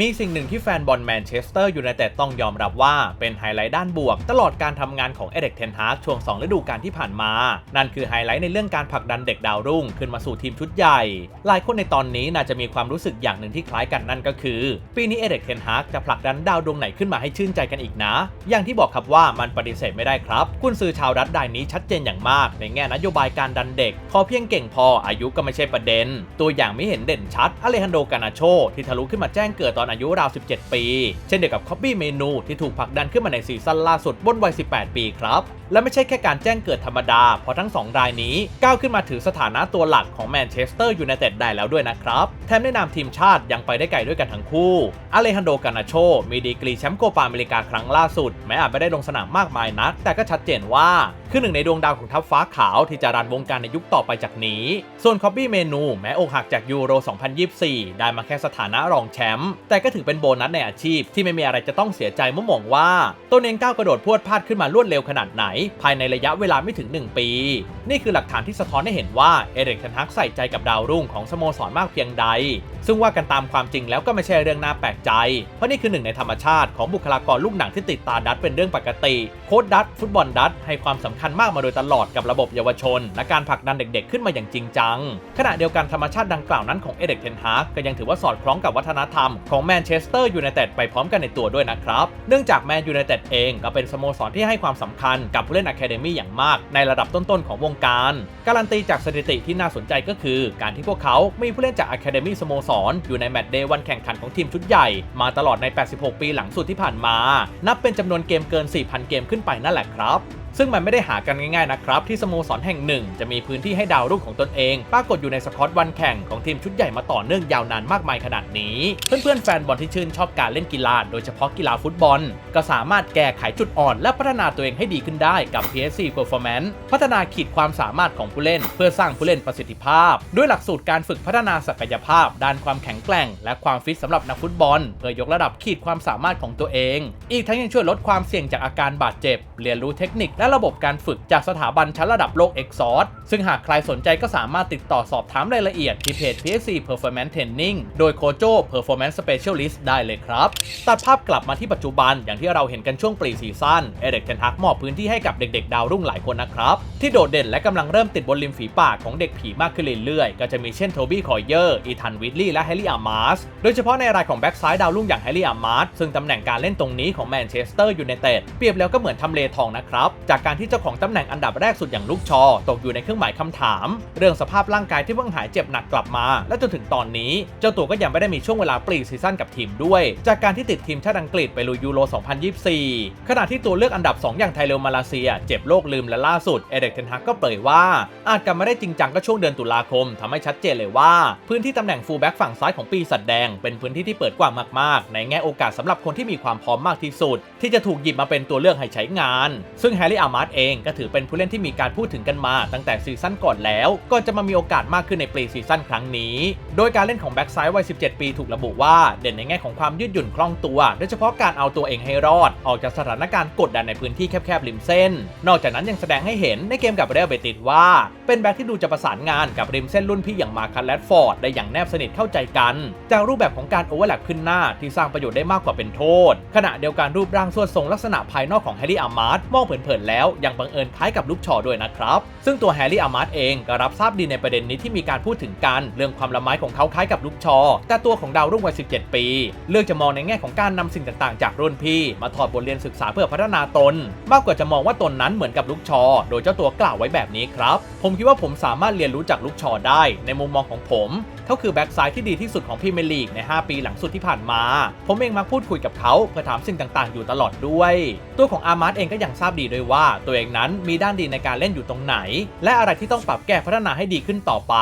มีสิ่งหนึ่งที่แฟนบอลแมนเชสเตอร์ยูไนเต็ดต้องยอมรับว่าเป็นไฮไลท์ด้านบวก ตลอดการทำงานของเอเด็กเทนฮากช่วง 2 ฤดูกาลที่ผ่านมา นั่นคือไฮไลท์ในเรื่องการผลักดันเด็กดาวรุ่งขึ้นมาสู่ทีมชุดใหญ่ หลายคนในตอนนี้น่าจะมีความรู้สึกอย่างหนึ่งที่คล้ายกันนั่นก็คือ ปีนี้เอเด็กเทนฮากจะผลักดันดาวดวงไหนขึ้นมาให้ชื่นใจกันอีกนะ อย่างที่บอกครับว่ามันปฏิเสธไม่ได้ครับกุนซือชาวรัฐดายนี้ชัดเจนอย่างมาก ในแง่นโยบายการดันเด็ก ขอเพียงเก่งพออายุก็ไม่ใช่ประเด็น ตัวอย่างไม่เห็นเด่นชัดอเลฮันโดกานาโชที่ทะลุขึ้นมาแจ้งเกิดตอนอายุราว 17 ปี เช่นเดียวกับคอบบี้เมนูที่ถูกผลักดันขึ้นมาในซีซั่นล่าสุดบนวัย 18 ปีครับ และไม่ใช่แค่การแจ้งเกิดธรรมดา เพราะทั้ง 2 รายนี้ ก้าวขึ้นมาถือสถานะตัวหลักของแมนเชสเตอร์ยูไนเต็ดได้แล้วด้วยนะครับ แถมในนามทีมชาติยังไปได้ไกลด้วยกันทั้งคู่อเลฮันโดกานาโชมีดีกรีแชมป์โกปาอเมริกาครั้งล่าสุด แม้อาจไม่ได้ลงสนามมากมายนัก แต่ก็ชัดเจนว่าคือหนึ่งในดวงดาวของทัพฟ้าขาวที่จะรันวงการในยุคต่อไปจากนี้ ส่วนคอบบี้เมนู แม้อกหักจากยูโร 2024 ได้มาแค่สถานะรองแชมป์แต่ก็ถือเป็นโบนัสในอาชีพที่ไม่มีอะไรจะต้องเสียใจเมื่อมองว่าตัวเองก้าวกระโดดพวดพลาดขึ้นมารวดเร็วขนาดไหนภายในระยะเวลาไม่ถึง 1 ปี นี่คือหลักฐานที่สะท้อนให้เห็นว่าเอเริกเทนฮักใส่ใจกับดาวรุ่งของสโมสรมากเพียงใด ซึ่งว่ากันตามความจริงแล้วก็ไม่ใช่เรื่องน่าแปลกใจ เพราะนี่คือหนึ่งในธรรมชาติของบุคลากรลูกหนังที่ติดตาดัตเป็นเรื่องปกติ โค้ดดัตฟุตบอลดัตให้ความสำคัญมากมาโดยตลอดกับระบบเยาวชน และการผลักดันเด็กๆ ขึ้นมาอย่างจริงจัง ขณะเดียวกันธรรมชาติดังกล่าวนั้นของเอเด็กเทนฮากก็ยังถือว่าสอดคล้องกับวัฒนธรรมของแมนเชสเตอร์ยูไนเต็ดไปพร้อมกันในตัวด้วยนะครับ เนื่องจากแมนยูไนเต็ดเองก็เป็นสโมสรที่ให้ความสำคัญกับผู้เล่นอะคาเดมี่อย่างมากในระดับต้นๆของวงการ การันตีจากสถิติที่น่าสนใจก็คือ การที่พวกเขา มีผู้เล่นจากอะคาเดมี่สโมสรอยู่ในแมตช์เดย์วันแข่งขันของทีมชุดใหญ่ มาตลอดใน 86 ปีหลังสุดที่ผ่านมา นับเป็นจำนวนเกมเกิน 4,000 เกมขึ้นไปนั่นแหละครับ ซึ่งมันไม่ได้หากันง่ายๆนะครับ ที่สโมสรแห่งหนึ่ง จะมีพื้นที่ให้ดาวรุ่งของตนเอง ปรากฏอยู่ในสกอตวันแข่งของทีมชุดใหญ่มาต่อเนื่องยาวนานมากมายขนาดนี้ เพื่อนๆแฟนบอลที่ชื่นชอบการเล่นกีฬาโดยเฉพาะกีฬาฟุตบอล ก็สามารถแก้ไขจุดอ่อน และพัฒนาตัวเองให้ดีขึ้นได้กับ PSC Performance พัฒนาขีดความสามารถของผู้เล่น เพื่อสร้างผู้เล่นประสิทธิภาพ ด้วยหลักสูตรการฝึกพัฒนาศักยภาพ ด้านความแข็งแกร่ง และความฟิตสำหรับนักฟุตบอล เพื่อยกระดับขีดความสามารถของตัวเอง อีกทั้งยังช่วยลดความเสี่ยงจากอาการบาดเจ็บ เรียนรู้เทคนิคและระบบการฝึกจากสถาบันชั้นระดับโลก e x o r ซึ่งหากใครสนใจก็สามารถติดต่อสอบถามรายละเอียดที่เพจ PSC Performance Training โดยโคโจ Performance Specialist ได้เลยครับ ตัดภาพกลับมาที่ปัจจุบันอย่างที่เราเห็นกันช่วงปรีซีซั่นเอเด็กเทนฮักมอบพื้นที่ให้กับเด็กๆ ดาวรุ่งหลายคนนะครับ ที่โดดเด่นและกำลังเริ่มติดบนริมฝีปากของเด็กผีมากขึ้นเรื่อยๆ ก็จะมีเช่นโทบี้คอยเยอร์อีธานวิดลี่และแฮร์รี่อาร์มาสโดยเฉพาะในรายของแบ็กซ้ายดาวรุ่งอย่างแฮร์รี่อาร์มาสซึ่งตำแหน่งการเล่นตรงนี้ของแมนเชสเตอร์ยูไนเต็ดเปรียบแล้วก็เหมือนทำเลทองนะครับจากการที่เจ้าของตำแหน่งอันดับแรกสุดอย่างลูกชอ ตกอยู่ในเครื่องหมายคำถาม เรื่องสภาพร่างกายที่เพิ่งหายเจ็บหนักกลับมา และจนถึงตอนนี้ เจ้าตัวก็ยังไม่ได้มีช่วงเวลาปรีซีซั่นกับทีมด้วย จากการที่ติดทีมชาติอังกฤษไปลุยยูโร 2024 ขณะที่ตัวเลือกอันดับ 2 อย่างไทยเลมาลาเซีย เจ็บโรคลืมและล่าสุดเอเด็กเทนฮักก็เผยว่า อาจกลับมาได้จริงจังก็ช่วงเดือนตุลาคมทำให้ชัดเจนเลยว่า พื้นที่ตำแหน่งฟูลแบ็กฝั่งซ้ายของปีสัตว์แดง เป็นพื้นที่ที่เปิดกว้างมากๆ ในแง่โอกาสสำหรับคนที่มีความพร้อมมากที่สุด ที่จะถูกหยิบมาเป็นตัวเลือกให้ใช้งาน ซึ่งแฮร์รี่อามาร์ตเองก็ถือเป็นผู้เล่นที่มีการพูดถึงกันมาตั้งแต่ซีซั่นก่อนแล้ว ก็จะมามีโอกาสมากขึ้นในปรีซีซั่นครั้งนี้ โดยการเล่นของแบ็กซ้ายวัย 17 ปีถูกระบุว่าเด่นในแง่ของความยืดหยุ่นคล่องตัว โดยเฉพาะการเอาตัวเองให้รอด ออกจากสถานการณ์กดดันในพื้นที่แคบๆริมเส้น นอกจากนั้นยังแสดงให้เห็นในเกมกับเรอัลเบติสว่า เป็นแบ็กที่ดูจะประสานงานกับริมเส้นรุ่นพี่อย่างมาคันแรดฟอร์ดได้อย่างแนบสนิทเข้าใจกันจากรูปแบบของการโอเวอร์แลปขึ้นหน้าที่สร้างประโยชน์ได้มากกว่าเป็นโทษ ขณะเดียวกันรูปร่างส่วนทรงลักษณะภายนอกของแฮร์รี่อามาร์ตมองเผินๆแล้วยังบังเอิญคล้ายกับลูกชอด้วยนะครับ ซึ่งตัวแฮร์รี่อาร์มาร์ตเองก็รับทราบดีในประเด็นนี้ที่มีการพูดถึงกันเรื่องความละไม้ของเขาคล้ายกับลูกชอ แต่ตัวของดาวรุ่งวัย 17 ปี เลือกจะมองในแง่ของการนำสิ่งต่างๆ จากรุ่นพี่ มาถอดบทเรียนศึกษาเพื่อพัฒนาตน มากกว่าจะมองว่าตนนั้นเหมือนกับลูกชอ โดยเจ้าตัวกล่าวไว้แบบนี้ครับ ผมคิดว่าผมสามารถเรียนรู้จากลูกชอได้ ในมุมมองของผมเขาคือแบ็กซ้ายที่ดีที่สุดของพรีเมียร์ลีกใน 5 ปีหลังสุดที่ผ่านมา ผมเองมักพูดคุยกับเขาเพื่อถามสิ่งต่างๆ อยู่ตลอดด้วย ตัวของอามาร์ตเองก็ยังทราบดีด้วยว่าตัวเองนั้นมีด้านดีในการเล่นอยู่ตรงไหน และอะไรที่ต้องปรับแก้พัฒนาให้ดีขึ้นต่อไป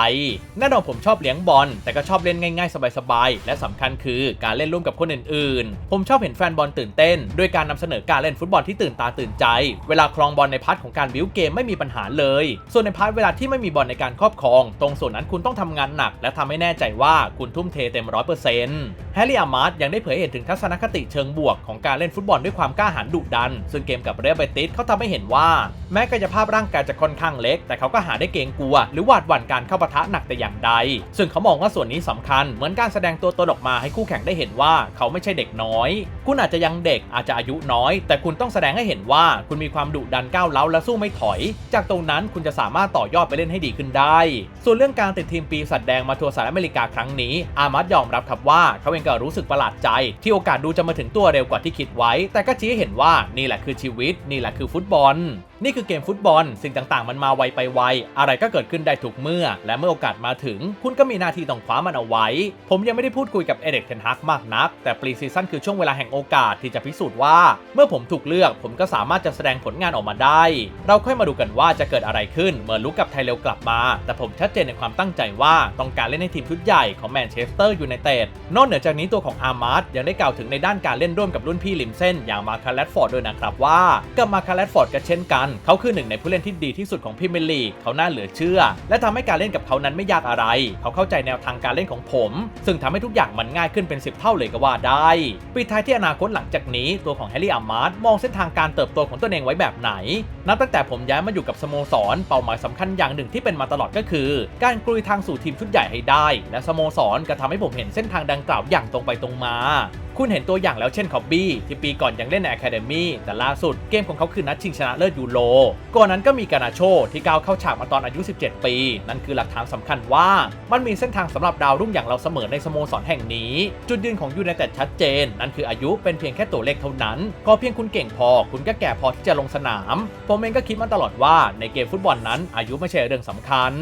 แน่นอนผมชอบเลี้ยงบอลแต่ก็ชอบเล่นง่ายๆ สบายๆ และสำคัญคือการเล่นร่วมกับคนอื่นๆ ผมชอบเห็นแฟนบอลตื่นเต้นด้วยการนำเสนอการเล่นฟุตบอลที่ตื่นตาตื่นใจ เวลาครองบอลในพาร์ทของการบิวเกมไม่มีปัญหาเลย ส่วนในพาร์ทเวลาที่ไม่มีบอลในการครอบครอง ตรงส่วนนั้นคุณต้องทำงานหนัก และทำให้แน่ใจว่าคุณทุ่มเทเต็มร้อยเปอร์เซ็นต์แฮร์รี่อามาร์ยังได้เผยเห็นถึงทัศนคติเชิงบวกของการเล่นฟุตบอลด้วยความกล้าหาญดุดัน ซึ่งเกมกับเรอัลเบติสเขาทำให้เห็นว่า แม้กายภาพร่างกายจะค่อนข้างเล็ก แต่เขาก็หาได้เกรงกลัว หรือหวาดหวั่นการเข้าปะทะหนักแต่อย่างใด ซึ่งเขามองว่าส่วนนี้สำคัญ เหมือนการแสดงตัวตนออกมาให้คู่แข่งได้เห็นว่าเขาไม่ใช่เด็กน้อย คุณอาจจะยังเด็กอาจจะอายุน้อย แต่คุณต้องแสดงให้เห็นว่าคุณมีความดุดันก้าวเล้าและสู้ไม่ถอย จากตรงนั้นคุณจะสามารถต่อยอดไปเล่นให้ดีขึ้นได้ ส่วนเรื่องการติดทีมปีศาจแดงมาทัวร์สหรัฐอเมริกาครั้งนี้ อามัดยอมรับครับว่าเขาเองก็รู้สึกประหลาดใจ ที่โอกาสดูจะมาถึงตัวเร็วกว่าที่คิดไว้ แต่ก็ชี้ให้เห็นว่านี่แหละคือชีวิตนี่แหละคือฟุตบอล นี่คือเกมฟุตบอล สิ่งต่างๆ มันมาไวไปไว อะไรก็เกิดขึ้นได้ทุกเมื่อ และเมื่อโอกาสมาถึง คุณก็มีหน้าที่ต้องคว้ามันเอาไว้ ผมยังไม่ได้พูดคุยกับเอเด็กเทนฮักมากนัก แต่ปรีซีซั่นคือช่วงเวลาแห่งโอกาสที่จะพิสูจน์ว่า เมื่อผมถูกเลือก ผมก็สามารถจะแสดงผลงานออกมาได้ เราค่อยมาดูกันว่าจะเกิดอะไรขึ้น เมื่อลุกกับไทเร็วกลับมา แต่ผมชัดเจนในความตั้งใจว่าต้องการเล่นในทีมชุดใหญ่ของแมนเชสเตอร์ยูไนเต็ด นอกเหนือจากนี้ตัวของอาร์มาร์ยังได้กล่าวถึงในด้านการเล่นร่วมกับรุ่นพี่ริมเส้นอย่างมาคาร์ลฟอร์ดด้วยนะครับว่ากับมาคาร์ลฟอร์ดก็เช่นกัน เขาคือหนึ่งในผู้เล่นที่ดีที่สุดของพรีเมียร์ลีกเขาน่าเหลือเชื่อ และทำให้การเล่นกับเขานั้นไม่ยากอะไร เขาเข้าใจแนวทางการเล่นของผม ซึ่งทำให้ทุกอย่างมันง่ายขึ้นเป็น 10 เท่าเลยก็ว่าได้ปิดท้ายที่อนาคตหลังจากนี้ตัวของแฮร์รี่อามาร์มองเส้นทางการเติบโตของตัวเองไว้แบบไหน นับตั้งแต่ผมย้ายมาอยู่กับสโมสร เป้าหมายสำคัญอย่างหนึ่งที่เป็นมาตลอดก็คือ การกลุยทางสู่ทีมชุดใหญ่ให้ได้ และสโมสรก็ทำให้ผมเห็นเส้นทางดังกล่าวอย่างตรงไปตรงมา คุณเห็นตัวอย่างแล้วเช่นคอบบี้ที่ปีก่อนยังเล่นใน Academy แต่ล่าสุดเกมของเขาคือนัดชิงชนะเลิศยูโรก่อนนั้นก็มีกานาโชที่ก้าวเข้าฉากมาตอนอายุ 17 ปี นั่นคือหลักฐานสำคัญว่า มันมีเส้นทางสำหรับดาวรุ่งอย่างเราเสมอในสโมสรแห่งนี้ จุดยืนของยูไนเต็ดชัดเจน นั่นคืออายุเป็นเพียงแค่ตัวเลขเท่านั้นก็เพียงคุณเก่งพอ คุณก็แก่พอที่จะลงสนาม ผมเองก็คิดมาตลอดว่าในเกมฟุตบอลนั้นอายุไม่ใช่เรื่องสำคัญ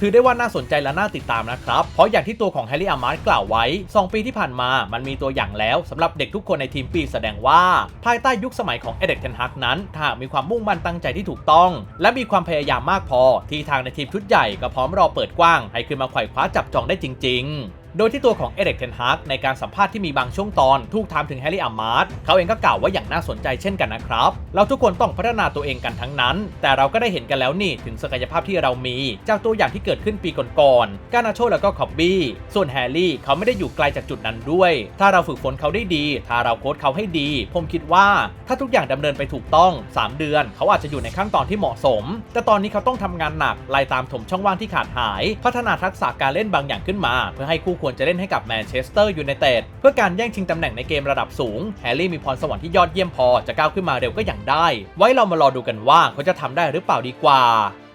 ถือได้ว่าน่าสนใจและน่าติดตามนะครับ เพราะอย่างที่ตัวของแฮร์รี่อามาร์กล่าวไว้ 2 ปีที่ผ่านมา มันมีตัวอย่างแล้วสำหรับเด็กทุกคนในทีมปีแสดงว่า ภายใต้ยุคสมัยของเอเด็กเทนฮักนั้นถ้ามีความมุ่งมั่นตั้งใจที่ถูกต้อง และมีความพยายามมากพอ ที่ทางในทีมชุดใหญ่ก็พร้อมรอเปิดกว้าง ให้ขึ้นมาไขว่คว้าจับจองได้จริง ๆ โดยที่ตัวของเอเด็กเทนฮากในการสัมภาษณ์ที่มีบางช่วงตอนถูกถามถึงแฮร์รี่อามาร์เขาเองก็กล่าวว่าอย่างน่าสนใจเช่นกันนะครับ เราทุกคนต้องพัฒนาตัวเองกันทั้งนั้น แต่เราก็ได้เห็นกันแล้วนี่ถึงศักยภาพที่เรามี จากตัวอย่างที่เกิดขึ้นปีก่อนๆ กานาโชแล้วก็คอบบี้ ส่วนแฮร์รี่เขาไม่ได้อยู่ไกลจากจุดนั้นด้วย ถ้าเราฝึกฝนเขาได้ดี ถ้าเราโค้ชเขาให้ดี ผมคิดว่าถ้าทุกอย่างดำเนินไปถูกต้อง 3 เดือน เขาอาจจะอยู่ในขั้นตอนที่เหมาะสม แต่ตอนนี้เขาต้องทำงานหนักไล่ตามถมช่องว่างที่ขาดหาย พัฒนาทักษะการเล่นบางอย่างขึ้นมา เพื่อให้คู่ควรจะเล่นให้กับแมนเชสเตอร์ยูไนเต็ดเพื่อการแย่งชิงตำแหน่งในเกมระดับสูง แฮร์รี่มีพรสวรรค์ที่ยอดเยี่ยมพอจะก้าวขึ้นมาเร็วก็อย่างได้ ไว้เรามารอดูกันว่าเขาจะทำได้หรือเปล่าดีกว่า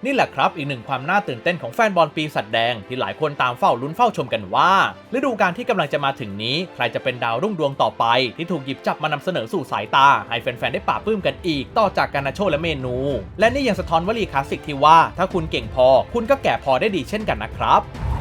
นี่แหละครับ อีกหนึ่งความน่าตื่นเต้นของแฟนบอลปีสัตว์แดง ที่หลายคนตามเฝ้าลุ้นเฝ้าชมกันว่า ฤดูกาลที่กำลังจะมาถึงนี้ ใครจะเป็นดาวรุ่งดวงต่อไป ที่ถูกหยิบจับมานำเสนอสู่สายตา ให้แฟนๆ ได้ปราปื้มกันอีก ต่อจากการนาโชและเมนู และนี่ยังสะท้อนวลีคลาสสิกที่ว่า ถ้าคุณเก่งพอ คุณก็แก่พอได้ดีเช่นกันนะครับ